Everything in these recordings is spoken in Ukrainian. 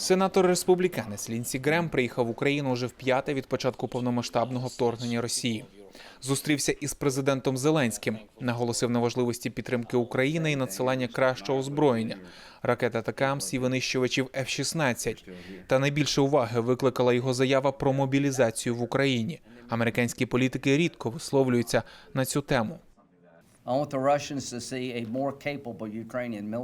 Сенатор республіканець Лінсі Грем приїхав в Україну уже в п'яте від початку повномасштабного вторгнення Росії. Зустрівся із президентом Зеленським, наголосив на важливості підтримки України і надсилання кращого озброєння ракет атакамс і винищувачів F-16. Та найбільше уваги викликала його заява про мобілізацію в Україні. Американські політики рідко висловлюються на цю тему. I want the Russians to.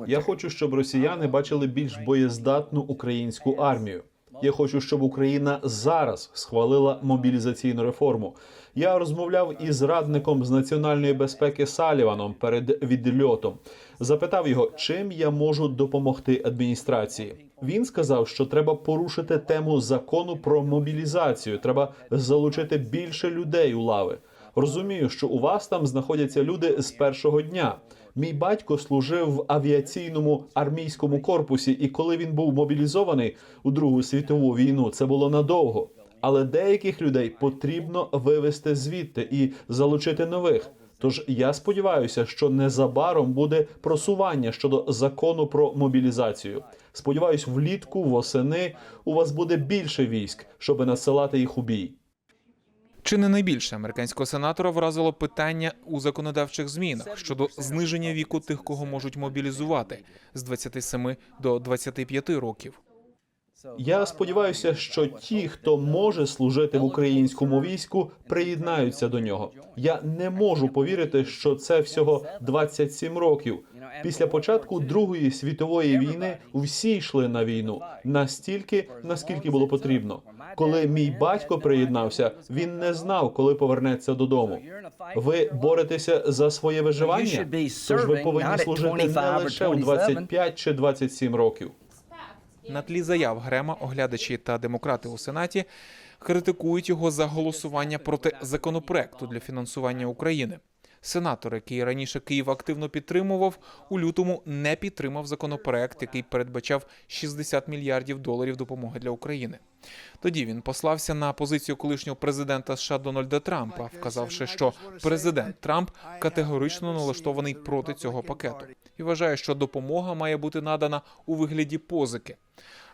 Я хочу, щоб росіяни бачили більш боєздатну українську армію. Я хочу, щоб Україна зараз схвалила мобілізаційну реформу. Я розмовляв із радником з національної безпеки Саліваном перед відльотом. Запитав його, чим я можу допомогти адміністрації. Він сказав, що треба порушити тему закону про мобілізацію. Треба залучити більше людей у лави. Розумію, що у вас там знаходяться люди з першого дня. Мій батько служив в авіаційному армійському корпусі, і коли він був мобілізований у Другу світову війну, це було надовго. Але деяких людей потрібно вивести звідти і залучити нових. Тож я сподіваюся, що незабаром буде просування щодо закону про мобілізацію. Сподіваюсь, влітку, восени у вас буде більше військ, щоб насилати їх у бій. Чи не найбільше американського сенатора вразило питання у законодавчих змінах щодо зниження віку тих, кого можуть мобілізувати з 27 до 25 років? Я сподіваюся, що ті, хто може служити в українському війську, приєднаються до нього. Я не можу повірити, що це всього 27 років. Після початку Другої світової війни всі йшли на війну настільки, наскільки було потрібно. Коли мій батько приєднався, він не знав, коли повернеться додому. Ви боретеся за своє виживання? Тож ви повинні служити не лише у 25 чи 27 років. На тлі заяв Грема оглядачі та демократи у сенаті критикують його за голосування проти законопроекту для фінансування України. Сенатор, який раніше Київ активно підтримував, у лютому не підтримав законопроект, який передбачав 60 мільярдів доларів допомоги для України. Тоді він послався на позицію колишнього президента США Дональда Трампа, вказавши, що президент Трамп категорично налаштований проти цього пакету і вважає, що допомога має бути надана у вигляді позики.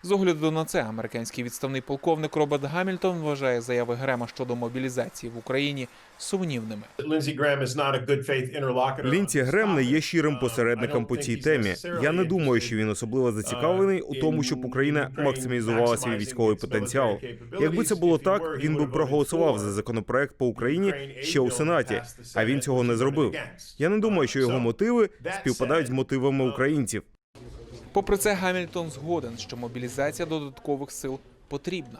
З огляду на це американський відставний полковник Роберт Гамільтон вважає заяви Грема щодо мобілізації в Україні сумнівними. Лінці Грем не є щирим посередником по цій темі. Я не думаю, що він особливо зацікавлений у тому, щоб Україна максимізувала свій військовий потенціал. Якби це було так, він би проголосував за законопроект по Україні ще у сенаті. А він цього не зробив. Я не думаю, що його мотиви співпадають з мотивами українців. Попри це, Гамільтон згоден, що мобілізація додаткових сил потрібна.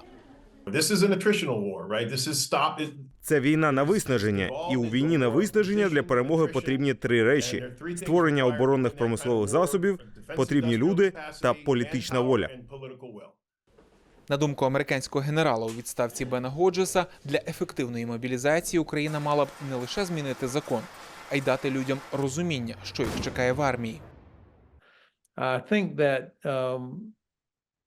Це війна на виснаження, і у війні на виснаження для перемоги потрібні три речі: створення оборонних промислових засобів, потрібні люди та політична воля. На думку американського генерала у відставці Бена Годжеса, для ефективної мобілізації Україна мала б не лише змінити закон, а й дати людям розуміння, що їх чекає в армії. I think that um,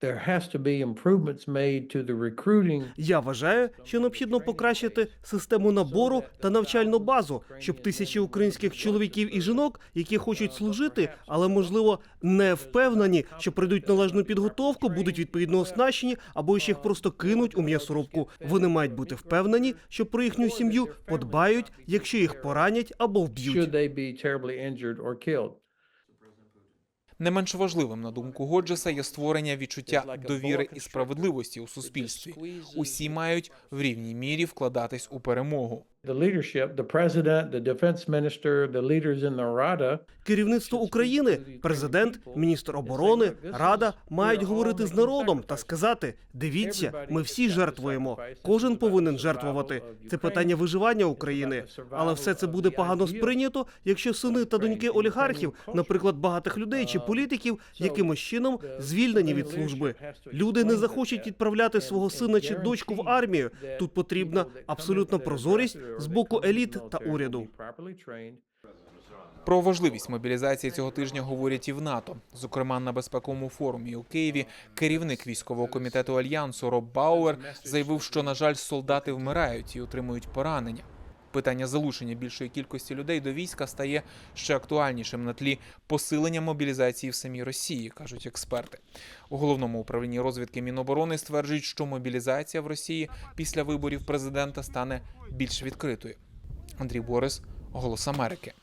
there has to be improvements made to the recruiting Я вважаю, що необхідно покращити систему набору та навчальну базу, щоб тисячі українських чоловіків і жінок, які хочуть служити, але можливо не впевнені, що пройдуть належну підготовку, будуть відповідно оснащені або ж їх просто кинуть у м'ясорубку. Вони мають бути впевнені, що про їхню сім'ю подбають, якщо їх поранять або вб'ють. Не менш важливим, на думку Годжеса, є створення відчуття довіри і справедливості у суспільстві. Усі мають в рівній мірі вкладатись у перемогу. The leadership, the president, the defense minister, the leaders in the Rada Керівництво України, президент, міністр оборони, рада мають говорити з народом та сказати: дивіться, ми всі жертвуємо. Кожен повинен жертвувати. Це питання виживання України. Але все це буде погано сприйнято, якщо сини та доньки олігархів, наприклад, багатих людей чи політиків, якимось чином звільнені від служби. Люди не захочуть відправляти свого сина чи дочку в армію. Тут потрібна абсолютна прозорість з боку еліт та уряду. Про важливість мобілізації цього тижня говорять і в НАТО. Зокрема, на безпековому форумі у Києві керівник військового комітету альянсу Роб Бауер заявив, що на жаль, солдати вмирають і отримують поранення. Питання залучення більшої кількості людей до війська стає ще актуальнішим на тлі посилення мобілізації в самій Росії, кажуть експерти. У головному управлінні розвідки Міноборони стверджують, що мобілізація в Росії після виборів президента стане більш відкритою. Андрій Борис, Голос Америки.